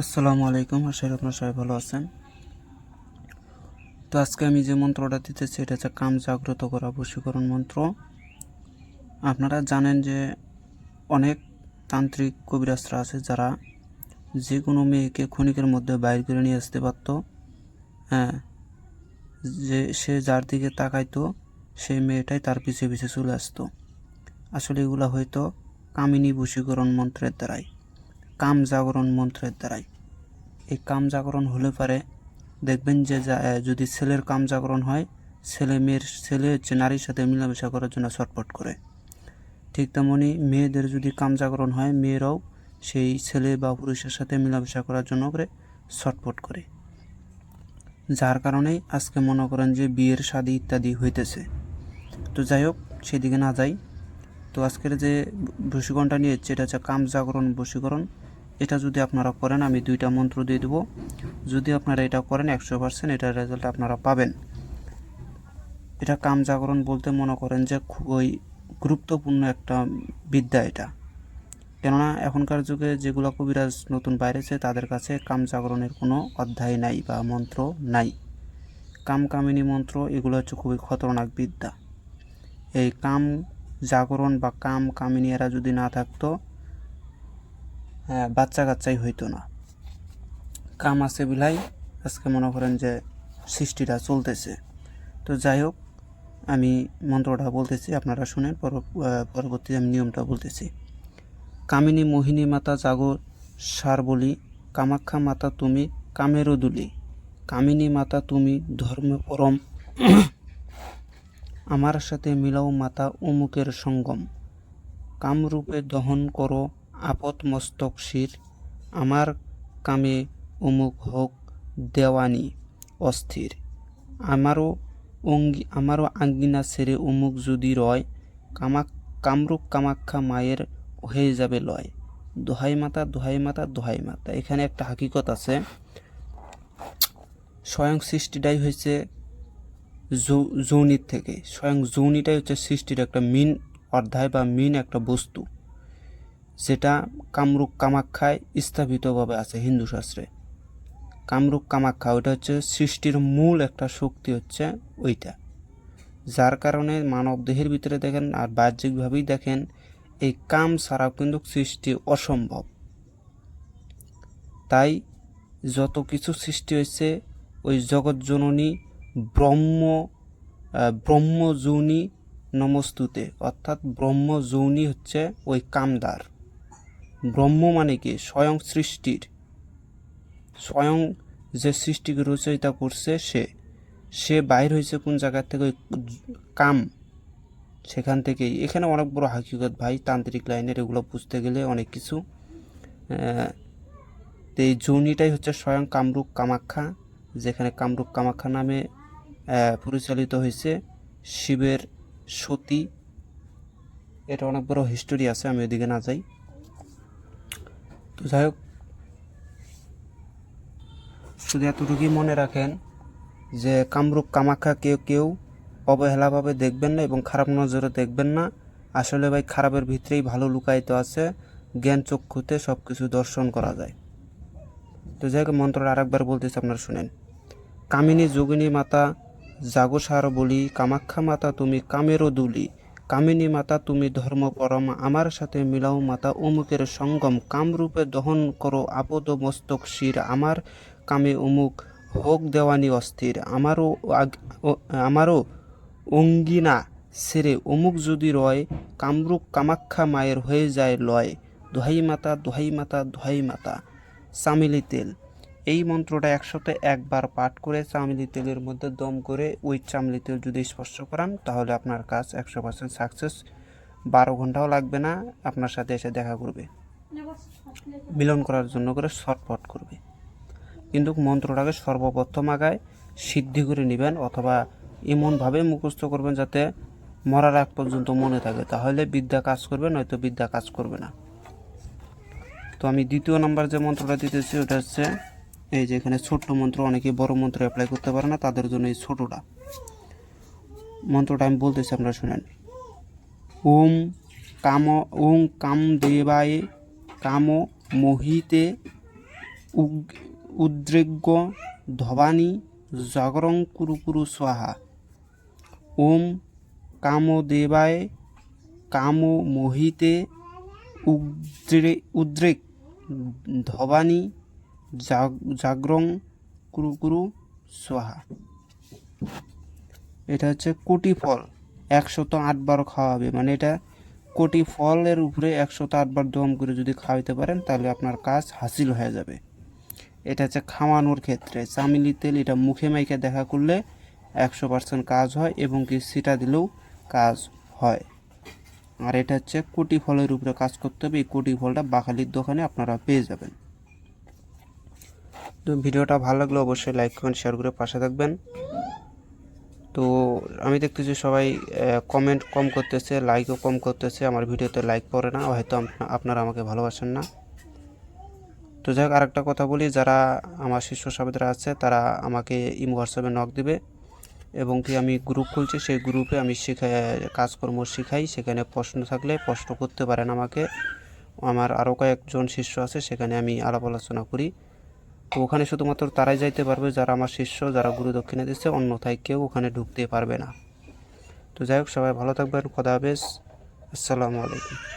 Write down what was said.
আসসালামু আলাইকুম, আশা করি আপনারা সবাই ভালো আছেন। তো আজকে আমি যে মন্ত্রটা দিতেছি, এটা হচ্ছে কাম জাগ্রত করা বশীকরণ মন্ত্র। আপনারা জানেন যে অনেক তান্ত্রিক কবিরাজরা আছে যারা যে কোনো মেয়েকে ক্ষণিকের মধ্যে বাইর করে নিয়ে আসতে পারত। হ্যাঁ যে সে যার দিকে তাকাইতো, সেই মেয়েটাই তার পিছিয়ে পিছিয়ে চলে আসতো। আসলে এগুলো হয়তো কামিনী বশীকরণ মন্ত্রের দ্বারাই। কাম জাগরণ মন্ত্রের দ্বারাই। এই কাম জাগরণ হলে পারে দেখবেন যে যদি ছেলের কাম জাগরণ হয় ছেলে মেয়ের ছেলে হচ্ছে নারীর সাথে মেলামেশা করার জন্য ছটফট করে। ঠিক তেমনি মেয়েদের যদি কাম জাগরণ হয় মেয়েরাও সেই ছেলে বা পুরুষের সাথে মেলামেশা করার জন্য করে ছটফট করে। যার কারণেই আজকে মনে করেন যে বিয়ের শাদী ইত্যাদি হইতেছে। তো যাই হোক সেদিকে না যাই। তো আজকের যে বশীকরণটা নিয়ে এসেছি, এটা হচ্ছে কাম জাগরণ বশীকরণ এটা যদি আপনারা করেন, আমি দুইটা মন্ত্র দিয়ে দেবো। যদি আপনারা এটা করেন, একশো পার্সেন্ট এটার রেজাল্ট আপনারা পাবেন। এটা কাম জাগরণ বলতে মনে করেন যে খুবই গুরুত্বপূর্ণ একটা বিদ্যা এটা। কেননা এখনকার যুগে যেগুলো কবিরাজ নতুন বাইরেছে, তাদের কাছে কাম জাগরণের কোনো অধ্যায় নাই বা মন্ত্র নাই। কাম কামিনী মন্ত্র, এগুলো হচ্ছে খুবই খতরনাক বিদ্যা। এই কাম জাগরণ বা কাম কামিনী এরা যদি না থাকতো বাচ্চা কাচ্চাই হইতো না। কাম আছে বিলাই আজকে মনে করেন যে সৃষ্টিটা চলতেছে। তো যাই হোক, আমি মন্ত্রটা বলতেছি, আপনারা শুনেন, পর- পরবর্তী আমি নিয়মটা বলতেছি। কামিনী মোহিনী মাতা জাগর, সার বলি, কামাখ্যা মাতা তুমি, কামেরও দুলি। কামিনী মাতা তুমি, ধর্ম পরম। আমার সাথে মিলাও মাতা অমুকের সঙ্গম। কামরূপে দহন করো আপদ মস্তক শির আমার কামে অমুক হোক দেওয়ানি অস্থির। আমারও অঙ্গি, আমারও আঙ্গিনা ছেড়ে অমুক যদি রয় কামাক কামরূপ কামাখ্যা মায়ের হয়ে যাবে লয়। দোহাই মাতা দোহাই মাতা দোহাই মাতা। এখানে একটা হাকিকত আছে। স্বয়ং সৃষ্টিটাই হয়েছে যৌনির থেকে। স্বয়ং যৌনিটাই হচ্ছে সৃষ্টির একটা মিন অধ্যায় বা মিন একটা বস্তু। যেটা কামরূপ কামাখ্যায় স্থাপিতভাবে আছে হিন্দু শাস্ত্রে। কামরূপ কামাখ্যা, ওইটা হচ্ছে সৃষ্টির মূল একটা শক্তি হচ্ছে ওইটা। যার কারণে মানব দেহের ভিতরে দেখেন আর বাহ্যিকভাবেই দেখেন, এই কাম ছাড়াও কিন্তু সৃষ্টি অসম্ভব। তাই যত কিছু সৃষ্টি হয়েছে, ওই জগৎ জননী, ব্রহ্ম ব্রহ্মযৌনি নমস্তুতে, অর্থাৎ ব্রহ্মযৌনি হচ্ছে ওই কামদার। ব্রহ্ম মানে কি স্বয়ং সৃষ্টির, স্বয়ং যে সৃষ্টিকে রচয়িতা করছে সে সে বাইর হয়েছে কোন জায়গা থেকে? কাম। সেখান থেকেই। এখানে অনেক বড় হাকিকত ভাই, তান্ত্রিক লাইনের, এগুলো বুঝতে গেলে অনেক কিছু। এই যৌনিটাই হচ্ছে স্বয়ং কামরূপ কামাখ্যা, যেখানে কামরূপ কামাখ্যা নামে পরিচালিত হয়েছে শিবের সতী। এটা অনেক বড় হিস্টোরি আছে, আমি ওইদিকে না যাই। তো যাই হোক, শুধু এতটুকুই মনে রাখেন যে কামরূপ কামাখ্যা কেউ কেউ অবহেলাভাবে দেখবেন না এবং খারাপ নজরে দেখবেন না। আসলে ভাই, খারাপের ভিতরেই ভালো লুকায়িত আছে, জ্ঞান চক্ষুতে সব কিছু দর্শন করা যায়। তো যাই হোক, মন্ত্রটা আরেকবার বলতেছি আপনারা শুনেন। কামিনী যোগিনী মাতা জাগসার বলি, কামাখ্যা মাতা তুমি কামেরও দুলি। কামিনী মাতা, তুমি ধর্ম পরম আমার সাথে মিলাও মাতা অমুকের সঙ্গম কামরূপে দহন করো আপদ মস্তক শির আমার কামে অমুক হোক দেওয়ানি অস্থির আমারও আমারও অঙ্গিনা সেরে অমুক যদি রয় কামরূপ কামাখ্যা মায়ের হয়ে যায় লয়, দোহাই মাতা দোহাই মাতা দোহাই মাতা, চামেলি তেল। এই মন্ত্রটা একসাথে একবার পাঠ করে চামলি তেলের মধ্যে দম করে ওই চামলি তেল যদি স্পর্শ করান, তাহলে আপনার কাজ একশো পার্সেন্ট সাকসেস বারো ঘন্টাও লাগবে না, আপনার সাথে এসে দেখা করবে। মিলন করার জন্য করে শর্টপট করবে। কিন্তু মন্ত্রটাকে সর্বপ্রথম আগায় সিদ্ধি করে নেবেন অথবা এমনভাবে মুখস্থ করবেন যাতে মরার আগ পর্যন্ত মনে থাকে। তাহলে বিদ্যা কাজ করবে, নয়তো বিদ্যা কাজ করবে না। তো আমি দ্বিতীয় নাম্বার যে মন্ত্রটা দিতেছি, ওটা হচ্ছে এই যে এখানে ছোট্ট মন্ত্র, অনেকে বড় মন্ত্র অ্যাপ্লাই করতে পারে না, তাদের জন্য এই ছোটটা। মন্ত্রটা আমি বলতেছি, আপনারা শুনেন। ওম কাম ওম কাম দেবায় কাম মোহিতে উদ্রেগ্য ধবানি জাগরং কুরুকুরু কুরু স্বাহা। ওম কামদেবায় কাম মোহিতে উদ্রে উদ্রেক ধবানি জাগরং কুরু কুরু স্বাহা এটা হচ্ছে কোটি ফল, একশত আটবার খাওয়াবে। মানে এটা কোটি ফলের উপরে একশত আটবার দম করে যদি খাওয়াইতে পারেন, তাহলে আপনার কাজ হাসিল হয়ে যাবে। এটা হচ্ছে খাওয়ানোর ক্ষেত্রে। চামিলি তেল এটা মুখে মাইকে দেখা করলে একশো পার্সেন্ট কাজ হয় এবং কি সিটা দিলেও কাজ হয়। আর এটা হচ্ছে কোটি ফলের উপরে কাজ করতে হবে। এই কোটি ফলটা বাখালির দোকানে আপনারা পেয়ে যাবেন। তো ভিডিওটা ভালো লাগলে অবশ্যই লাইক কমেন্ট শেয়ার করে পাশে থাকবেন। তো আমি দেখতেছি সবাই কমেন্ট কম করতেছে লাইকও কম করতেছে। আমার ভিডিওতে লাইক পড়ে না, হয়তো আপনারা আমাকে ভালোবাসেন না। তো যাই হোক, আরেকটা কথা বলি, যারা আমার শিষ্য সাবেদরা আছে, তারা আমাকে ইমো হোয়াটসঅ্যাপে নক দিবে এবং কি আমি গ্রুপ খুলছি, সেই গ্রুপে আমি শেখাই কাজকর্ম শেখাই। সেখানে প্রশ্ন থাকলে প্রশ্ন করতে পারেন আমাকে। আমার আরও কয়েকজন শিষ্য আছে, সেখানে আমি আলাপ আলোচনা করি। তো ওখানে শুধুমাত্র তারাই যাইতে পারবে, যারা আমার শিষ্য, যারা গুরু দক্ষিণে দিচ্ছে অন্যথায় কেউ ওখানে ঢুকতে পারবে না। তো যাই হোক, সবাই ভালো থাকবেন, খোদা হাফেজ। আসসালামু আলাইকুম।